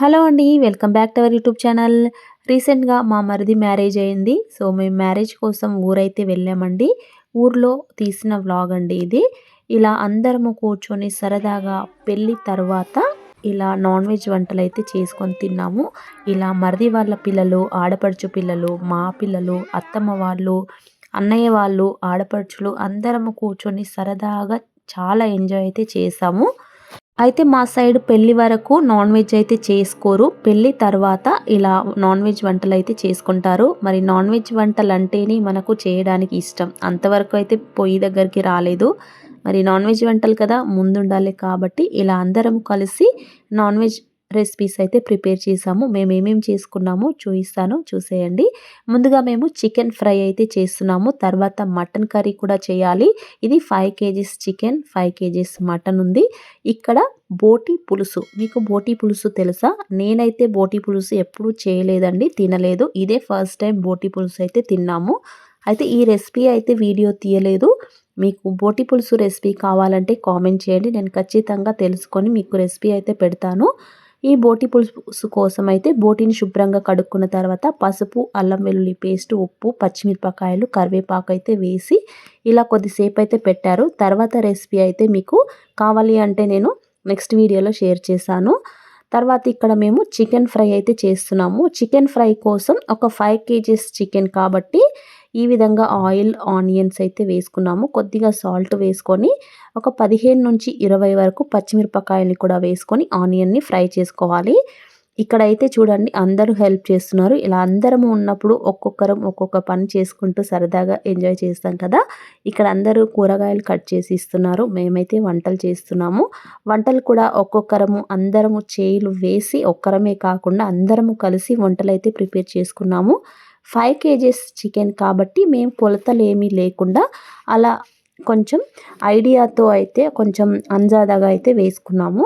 Hello అండి welcome back to our YouTube channel. రీసెంట్గా మా మరిది మ్యారేజ్ అయింది. సో మేము మ్యారేజ్ కోసం ఊరైతే వెళ్ళామండి. ఊర్లో తీసిన వ్లాగ్ అండి ఇది. ఇలా అందరము కూర్చొని సరదాగా పెళ్ళి తర్వాత ఇలా నాన్ వెజ్ వంటలు అయితే చేసుకొని తిన్నాము. ఇలా మరిది వాళ్ళ పిల్లలు ఆడపడుచు పిల్లలు మా పిల్లలు అత్తమ్మ వాళ్ళు అన్నయ్య వాళ్ళు ఆడపడుచులు అందరము కూర్చొని సరదాగా చాలా ఎంజాయ్ అయితే చేసాము. అయితే మా సైడ్ పెళ్ళి వరకు నాన్ వెజ్ అయితే చేసుకోరు. పెళ్ళి తర్వాత ఇలా నాన్ వెజ్ వంటలు అయితే చేసుకుంటారు. మరి నాన్ వెజ్ వంటలు అంటేనే మనకు చేయడానికి ఇష్టం. అంతవరకు అయితే పొయ్యి దగ్గరికి రాలేదు. మరి నాన్ వెజ్ వంటలు కదా ముందుండాలి కాబట్టి ఇలా అందరం కలిసి నాన్ వెజ్ రెసిపీస్ అయితే ప్రిపేర్ చేసాము. మేము ఏమేమి చేసుకున్నామో చూపిస్తాను. చూసేయండి. ముందుగా మేము చికెన్ ఫ్రై అయితే చేస్తున్నాము. తర్వాత మటన్ కర్రీ కూడా చేయాలి. ఇది five KGs chicken five KGs mutton ఉంది. ఇక్కడ బోటి పులుసు. మీకు బోటి పులుసు తెలుసా? నేనైతే బోటి పులుసు ఎప్పుడూ చేయలేదండి తినలేదు. ఇదే ఫస్ట్ టైం బోటి పులుసు అయితే తిన్నాము. అయితే ఈ రెసిపీ అయితే వీడియో తీయలేదు. మీకు బోటి పులుసు రెసిపీ కావాలంటే కామెంట్ చేయండి. నేను ఖచ్చితంగా తెలుసుకొని మీకు రెసిపీ అయితే పెడతాను. ఈ బోటి పులుసు కోసం అయితే బోటిని శుభ్రంగా కడుక్కున్న తర్వాత పసుపు అల్లం వెల్లుల్లి పేస్ట్ ఉప్పు పచ్చిమిరపకాయలు కరివేపాకు అయితే వేసి ఇలా కొద్దిసేపు అయితే పెట్టారు. తర్వాత రెసిపీ అయితే మీకు కావాలి అంటే నేను నెక్స్ట్ వీడియోలో షేర్ చేశాను. తర్వాత ఇక్కడ మేము చికెన్ ఫ్రై అయితే చేస్తున్నాము. చికెన్ ఫ్రై కోసం ఒక ఫైవ్ కేజీస్ చికెన్ కాబట్టి ఈ విధంగా ఆయిల్ ఆనియన్స్ అయితే వేసుకున్నాము. కొద్దిగా సాల్ట్ వేసుకొని ఒక పదిహేను నుంచి ఇరవై వరకు పచ్చిమిరపకాయల్ని కూడా వేసుకొని ఆనియన్ని ఫ్రై చేసుకోవాలి. ఇక్కడ అయితే చూడండి అందరూ హెల్ప్ చేస్తున్నారు. ఇలా అందరము ఉన్నప్పుడు ఒక్కొక్కరం ఒక్కొక్క పని చేసుకుంటూ సరదాగా ఎంజాయ్ చేస్తాం కదా. ఇక్కడ అందరూ కూరగాయలు కట్ చేసి ఇస్తున్నారు. మేమైతే వంటలు చేస్తున్నాము. వంటలు కూడా ఒక్కొక్కరము అందరము చేయిలు వేసి ఒక్కరమే కాకుండా అందరము కలిసి వంటలు అయితే ప్రిపేర్ చేసుకున్నాము. ఫైవ్ కేజీస్ చికెన్ కాబట్టి మేము కొలతలు ఏమీ లేకుండా అలా కొంచెం ఐడియాతో అయితే కొంచెం అంజాదాగా అయితే వేసుకున్నాము.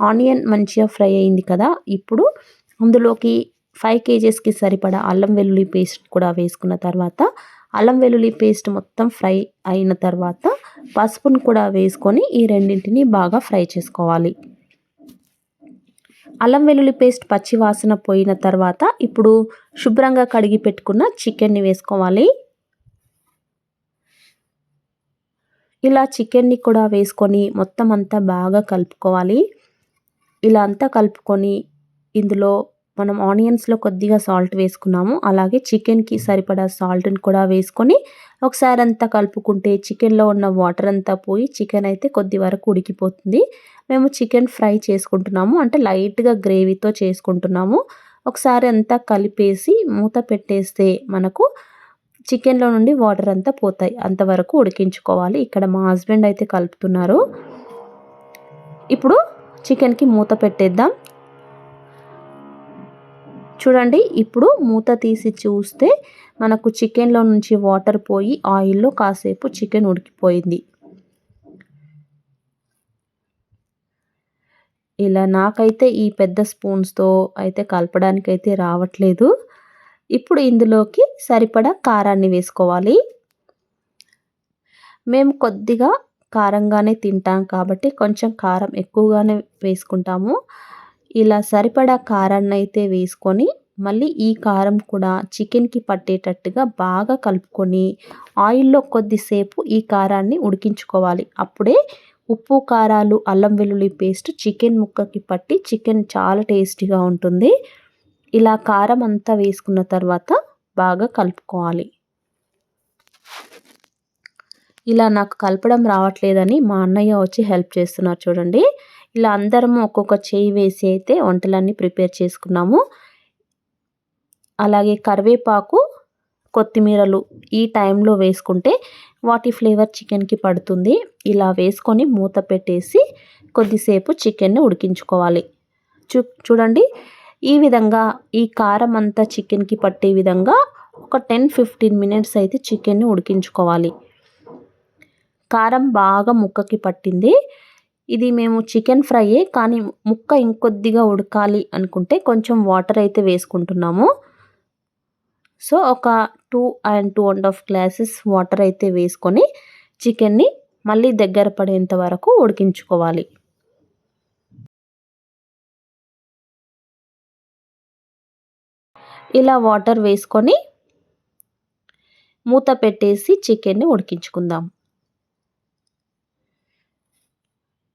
ఆనియన్ మంచిగా ఫ్రై అయింది కదా ఇప్పుడు అందులోకి ఫైవ్ కేజెస్కి సరిపడా అల్లం వెల్లుల్లి పేస్ట్ కూడా వేసుకున్న తర్వాత అల్లం వెల్లుల్లి పేస్ట్ మొత్తం ఫ్రై అయిన తర్వాత పసుపును కూడా వేసుకొని ఈ రెండింటిని బాగా ఫ్రై చేసుకోవాలి. అల్లం వెల్లుల్లి పేస్ట్ పచ్చి వాసన పోయిన తర్వాత ఇప్పుడు శుభ్రంగా కడిగి పెట్టుకున్న చికెన్ని వేసుకోవాలి. ఇలా చికెన్ని కూడా వేసుకొని మొత్తం అంతా బాగా కలుపుకోవాలి. ఇలా అంతా కలుపుకొని ఇందులో మనం ఆనియన్స్లో కొద్దిగా సాల్ట్ వేసుకున్నాము. అలాగే చికెన్కి సరిపడా సాల్ట్ని కూడా వేసుకొని ఒకసారి అంతా కలుపుకుంటే చికెన్లో ఉన్న వాటర్ అంతా పోయి చికెన్ అయితే కొద్ది వరకు ఉడికిపోతుంది. మేము చికెన్ ఫ్రై చేసుకుంటున్నాము. అంటే లైట్గా గ్రేవీతో చేసుకుంటున్నాము. ఒకసారి అంతా కలిపేసి మూత పెట్టేస్తే మనకు చికెన్లో నుండి వాటర్ అంతా పోతాయి. అంతవరకు ఉడికించుకోవాలి. ఇక్కడ మా హస్బెండ్ అయితే కలుపుతున్నారు. ఇప్పుడు చికెన్కి మూత పెట్టేద్దాం. చూడండి ఇప్పుడు మూత తీసి చూస్తే మనకు చికెన్లో నుంచి వాటర్ పోయి ఆయిల్లో కాసేపు చికెన్ ఉడికిపోయింది. ఇలా నాకైతే ఈ పెద్ద స్పూన్స్తో అయితే కలపడానికి అయితే రావట్లేదు. ఇప్పుడు ఇందులోకి సరిపడా కారాన్ని వేసుకోవాలి. మేము కొద్దిగా కారంగానే తింటాం కాబట్టి కొంచెం కారం ఎక్కువగానే వేసుకుంటాము. ఇలా సరిపడా కారాన్ని అయితే వేసుకొని మళ్ళీ ఈ కారం కూడా చికెన్కి పట్టేటట్టుగా బాగా కలుపుకొని ఆయిల్లో కొద్దిసేపు ఈ కారాన్ని ఉడికించుకోవాలి. అప్పుడే ఉప్పు కారాలు అల్లం వెల్లుల్లి పేస్ట్ చికెన్ ముక్కకి పట్టి చికెన్ చాలా టేస్టీగా ఉంటుంది. ఇలా కారం అంతా వేసుకున్న తర్వాత బాగా కలుపుకోవాలి. ఇలా నాకు కలపడం రావట్లేదని మా అన్నయ్య వచ్చి హెల్ప్ చేస్తున్నారు చూడండి. ఇలా అందరము ఒక్కొక్క చేయి వేసి అయితే వంటలన్నీ ప్రిపేర్ చేసుకున్నాము. అలాగే కరివేపాకు కొత్తిమీరలు ఈ టైంలో వేసుకుంటే వాటి ఫ్లేవర్ చికెన్కి పడుతుంది. ఇలా వేసుకొని మూత పెట్టేసి కొద్దిసేపు చికెన్ని ఉడికించుకోవాలి. చూ చూడండి. ఈ విధంగా ఈ కారం అంతా చికెన్కి పట్టే విధంగా ఒక టెన్ ఫిఫ్టీన్ మినిట్స్ అయితే చికెన్ని ఉడికించుకోవాలి. కారం బాగా ముక్కకి పట్టింది. ఇది మేము చికెన్ ఫ్రైయే కానీ ముక్క ఇంకొద్దిగా ఉడకాలి అనుకుంటే కొంచెం వాటర్ అయితే వేసుకుంటున్నాము. సో ఒక two and two and half glasses water అయితే వేసుకొని చికెన్ని మళ్ళీ దగ్గర పడేంత వరకు ఉడికించుకోవాలి. ఇలా వాటర్ వేసుకొని మూత పెట్టేసి చికెన్ని ఉడికించుకుందాం.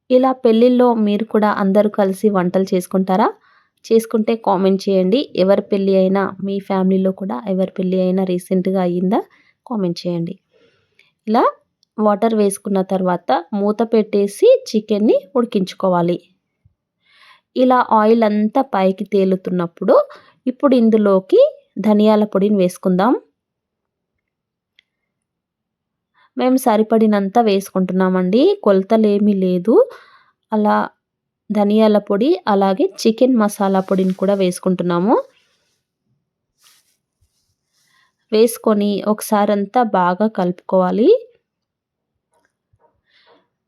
ఇలా పెళ్ళిళ్ళలో మీరు కూడా అందరూ కలిసి వంటలు చేసుకుంటారా? చేసుకుంటే కామెంట్ చేయండి. ఎవరి పెళ్ళి అయినా మీ ఫ్యామిలీలో కూడా ఎవరి పెళ్ళి అయినా రీసెంట్గా అయ్యిందా కామెంట్ చేయండి. ఇలా వాటర్ వేసుకున్న తర్వాత మూత పెట్టేసి చికెన్ని ఉడికించుకోవాలి. ఇలా ఆయిల్ అంతా పైకి తేలుతున్నప్పుడు ఇప్పుడు ఇందులోకి ధనియాల పొడిని వేసుకుందాం. మేము సరిపడినంత వేసుకుంటున్నామండి. కొలతలేమీ లేదు. అలా ధనియాల పొడి అలాగే చికెన్ మసాలా పొడిని కూడా వేసుకుంటున్నాము. వేసుకొని ఒకసారి అంతా బాగా కలుపుకోవాలి.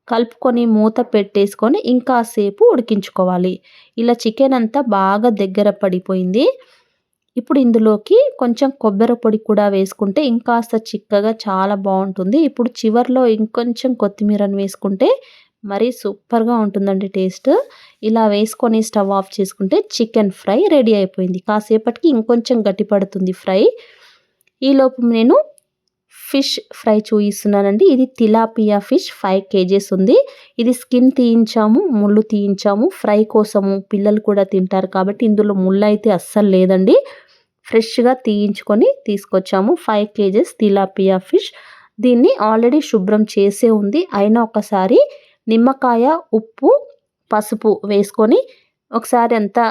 కలుపుకొని మూత పెట్టేసుకొని ఇంకాసేపు ఉడికించుకోవాలి. ఇలా చికెన్ అంతా బాగా దగ్గర పడిపోయింది. ఇప్పుడు ఇందులోకి కొంచెం కొబ్బరి పొడి కూడా వేసుకుంటే ఇంకాస్త చిక్కగా చాలా బాగుంటుంది. ఇప్పుడు చివరిలో ఇంకొంచెం కొత్తిమీరని వేసుకుంటే మరీ సూపర్గా ఉంటుందండి టేస్ట్. ఇలా వేసుకొని స్టవ్ ఆఫ్ చేసుకుంటే చికెన్ ఫ్రై రెడీ అయిపోయింది. కాసేపటికి ఇంకొంచెం గట్టి పడుతుంది ఫ్రై. ఈలోపు నేను ఫిష్ ఫ్రై చూపిస్తున్నానండి ఇది తిలాపియా ఫిష్ ఫైవ్ కేజీస్ ఉంది. ఇది స్కిన్ తీయించాము ముళ్ళు తీయించాము. ఫ్రై కోసము పిల్లలు కూడా తింటారు కాబట్టి ఇందులో ముళ్ళు అయితే అస్సలు లేదండి. ఫ్రెష్గా తీయించుకొని తీసుకొచ్చాము. Five KGs tilapia fish. దీన్ని ఆల్రెడీ శుభ్రం చేసే ఉంది. అయినా ఒకసారి నిమ్మకాయ ఉప్పు పసుపు వేసుకొని ఒకసారి అంతా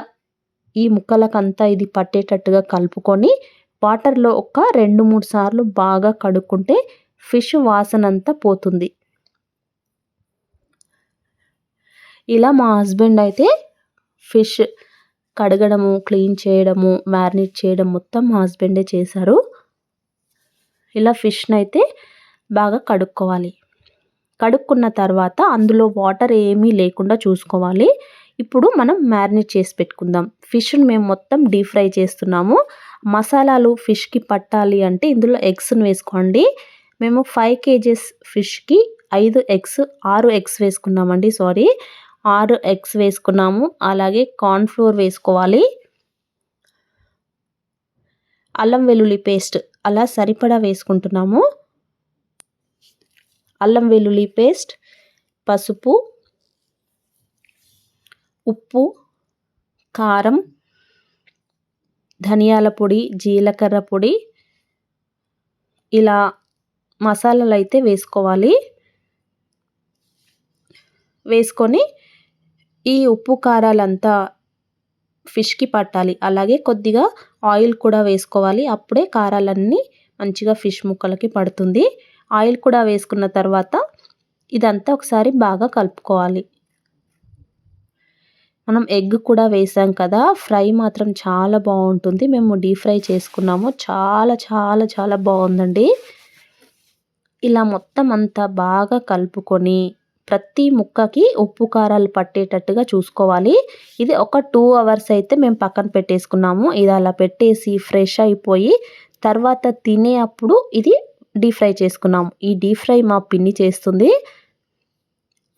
ఈ ముక్కలకంతా ఇది పట్టేటట్టుగా కలుపుకొని వాటర్లో ఒక రెండు మూడు సార్లు బాగా కడుక్కుంటే ఫిష్ వాసన అంతా పోతుంది. ఇలా మా హస్బెండ్ అయితే ఫిష్ కడగడము క్లీన్ చేయడము మ్యారినేట్ చేయడం మొత్తం మా హస్బెండే చేశారు. ఇలా ఫిష్ని అయితే బాగా కడుక్కోవాలి. కడుక్కున్న తర్వాత అందులో వాటర్ ఏమీ లేకుండా చూసుకోవాలి. ఇప్పుడు మనం మ్యారినేట్ చేసి పెట్టుకుందాం. ఫిష్ని మేము మొత్తం డీప్ ఫ్రై చేస్తున్నాము. మసాలాలు ఫిష్కి పట్టాలి అంటే ఇందులో ఎగ్స్ను వేసుకోండి. మేము ఫైవ్ కేజెస్ ఫిష్కి ఐదు ఎగ్స్ ఆరు ఎగ్స్ వేసుకున్నామండి సారీ. ఆరు ఎగ్స్ వేసుకున్నాము. అలాగే కార్న్ఫ్లోర్ వేసుకోవాలి. అల్లం వెల్లుల్లి పేస్ట్ అలా సరిపడా వేసుకుంటున్నాము. అల్లం వెల్లుల్లి పేస్ట్ పసుపు ఉప్పు కారం ధనియాల పొడి జీలకర్ర పొడి. ఇలా మసాలాలు అయితే వేసుకోవాలి. వేసుకొని ఈ ఉప్పు కారాలంతా ఫిష్కి పట్టాలి. అలాగే కొద్దిగా ఆయిల్ కూడా వేసుకోవాలి. అప్పుడే కారాలన్నీ మంచిగా ఫిష్ ముక్కలకి పడుతుంది. ఆయిల్ కూడా వేసుకున్న తర్వాత ఇదంతా ఒకసారి బాగా కలుపుకోవాలి. మనం ఎగ్ కూడా వేసాం కదా ఫ్రై మాత్రం చాలా బాగుంటుంది. మేము డీప్ ఫ్రై చేసుకున్నాము. చాలా చాలా చాలా బాగుందండి. ఇలా మొత్తం అంతా బాగా కలుపుకొని ప్రతి ముక్కకి ఉప్పు కారాలు పట్టేటట్టుగా చూసుకోవాలి. ఇది ఒక టూ అవర్స్ అయితే మేము పక్కన పెట్టేసుకున్నాము. ఇది అలా పెట్టేసి ఫ్రెష్ అయిపోయి తర్వాత తినే అప్పుడు ఇది డీప్ ఫ్రై చేసుకున్నాం. ఈ డీప్ ఫ్రై మా పిన్ని చేస్తుంది.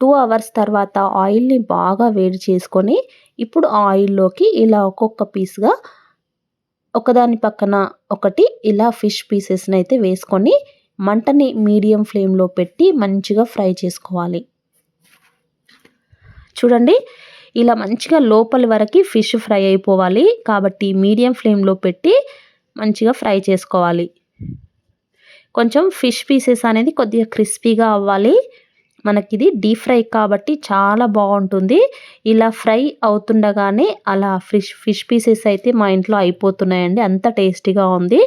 టూ అవర్స్ తర్వాత ఆయిల్ని బాగా వేడి చేసుకొని ఇప్పుడు ఆయిల్లోకి ఇలా ఒక్కొక్క పీస్గా ఒకదాని పక్కన ఒకటి ఇలా ఫిష్ పీసెస్ని అయితే వేసుకొని మంటని మీడియం ఫ్లేమ్లో పెట్టి మంచిగా ఫ్రై చేసుకోవాలి. చూడండి ఇలా మంచిగా లోపలి వరకు ఫిష్ ఫ్రై అయిపోవాలి కాబట్టి మీడియం ఫ్లేమ్లో పెట్టి మంచిగా ఫ్రై చేసుకోవాలి. కొంచెం ఫిష్ పీసెస్ అనేది కొద్దిగా క్రిస్పీగా అవ్వాలి. మనకి ఇది డీప్ ఫ్రై కాబట్టి చాలా బాగుంటుంది. ఇలా ఫ్రై అవుతుండగానే అలా ఫిష్ ఫిష్ పీసెస్ అయితే మా ఇంట్లో అయిపోతున్నాయండి. అంత టేస్టీగా ఉంది.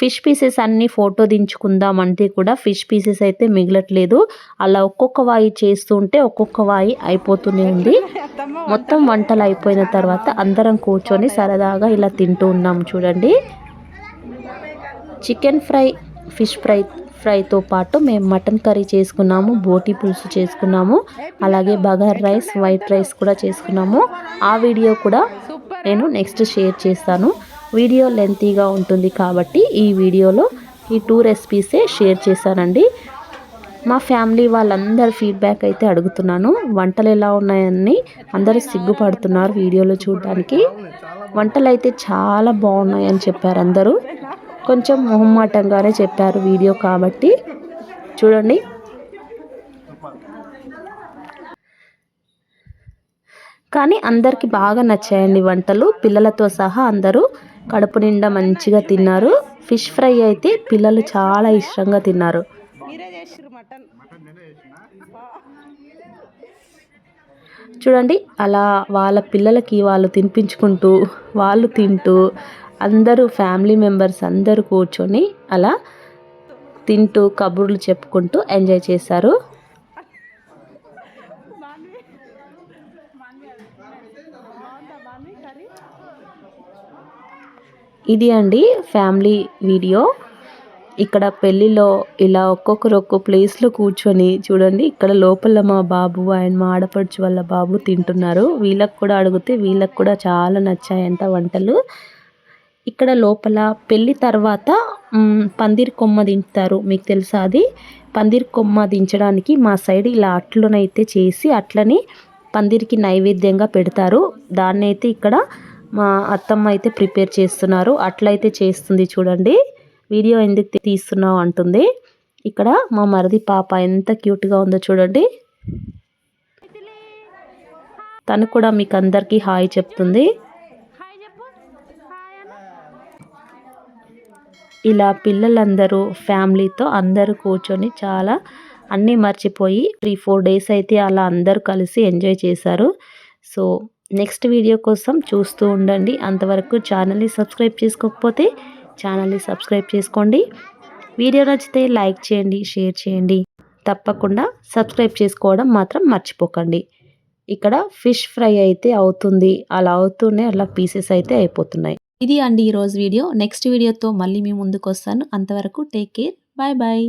ఫిష్ పీసెస్ అన్నీ ఫోటో దించుకుందాం అంటే కూడా ఫిష్ పీసెస్ అయితే మిగలట్లేదు. అలా ఒక్కొక్క వాయి చేస్తుంటే ఒక్కొక్క వాయి అయిపోతూనే ఉంది. మొత్తం వంటలు అయిపోయిన తర్వాత అందరం కూర్చొని సరదాగా ఇలా తింటూ ఉన్నాం చూడండి. చికెన్ ఫ్రై ఫిష్ ఫ్రై ఫ్రైతో పాటు మేము మటన్ కర్రీ చేసుకున్నాము బోటి పులుసు చేసుకున్నాము అలాగే బగార్ రైస్ వైట్ రైస్ కూడా చేసుకున్నాము. ఆ వీడియో కూడా నేను నెక్స్ట్ షేర్ చేస్తాను. వీడియో లెంతీగా ఉంటుంది కాబట్టి ఈ వీడియోలో ఈ టూ రెసిపీసే షేర్ చేశానండి. మా ఫ్యామిలీ వాళ్ళందరి ఫీడ్బ్యాక్ అయితే అడుగుతున్నాను. వంటలు ఎలా ఉన్నాయని అందరూ సిగ్గుపడుతున్నారు వీడియోలో చూడడానికి. వంటలు అయితే చాలా బాగున్నాయని చెప్పారు అందరూ. కొంచెం మొహమాటంగానే చెప్పారు వీడియో కాబట్టి. చూడండి. కానీ అందరికి బాగా నచ్చాయండి వంటలు. పిల్లలతో సహా అందరూ కడుపు నిండా మంచిగా తిన్నారు. ఫిష్ ఫ్రై అయితే పిల్లలు చాలా ఇష్టంగా తిన్నారు. చూడండి అలా వాళ్ళ పిల్లలకి వాళ్ళు తినిపించుకుంటూ వాళ్ళు తింటూ అందరూ ఫ్యామిలీ మెంబర్స్ అందరూ కూర్చొని అలా తింటూ కబుర్లు చెప్పుకుంటూ ఎంజాయ్ చేశారు. ఇది అండి ఫ్యామిలీ వీడియో. ఇక్కడ పెళ్ళిలో ఇలా ఒక్కొక్కరు ఒక్కో ప్లేస్లో కూర్చొని చూడండి ఇక్కడ లోపల మా బాబు అండ్ మా ఆడపడుచు వాళ్ళ బాబు తింటున్నారు. వీళ్ళకి కూడా అడిగితే వీళ్ళకి కూడా చాలా నచ్చాయంట వంటలు. ఇక్కడ లోపల పెళ్ళి తర్వాత పందిరి కొమ్మ దించుతారు. మీకు తెలుసా అది? పందిరి కొమ్మ దించడానికి మా సైడ్ ఇలా అట్లనైతే చేసి అట్లని పందిరికి నైవేద్యంగా పెడతారు. దాన్ని అయితే ఇక్కడ మా అత్తమ్మ అయితే ప్రిపేర్ చేస్తున్నారు. అట్లయితే చేస్తుంది చూడండి. వీడియో ఎందుకు తీస్తున్నావు అంటుంది. ఇక్కడ మా మరిది పాప ఎంత క్యూట్గా ఉందో చూడండి. తను కూడా మీకు అందరికీ హాయ్ చెప్తుంది. ఇలా పిల్లలందరూ ఫ్యామిలీతో అందరూ కూర్చొని చాలా అన్నీ మర్చిపోయి త్రీ ఫోర్ డేస్ అయితే అలా అందరూ కలిసి ఎంజాయ్ చేశారు. సో నెక్స్ట్ వీడియో కోసం చూస్తూ ఉండండి. అంతవరకు ఛానల్ని సబ్స్క్రైబ్ చేసుకోకపోతే ఛానల్ని సబ్స్క్రైబ్ చేసుకోండి. వీడియో నచ్చితే లైక్ చేయండి షేర్ చేయండి. తప్పకుండా సబ్స్క్రైబ్ చేసుకోవడం మాత్రం మర్చిపోకండి. ఇక్కడ ఫిష్ ఫ్రై అయితే అవుతుంది. అలా అవుతూనే అలా పీసెస్ అయితే అయిపోతున్నాయి. ఇది అండి ఈరోజు వీడియో. నెక్స్ట్ వీడియోతో మళ్ళీ మీ ముందుకు వస్తాను అంతవరకు టేక్ కేర్. Bye bye.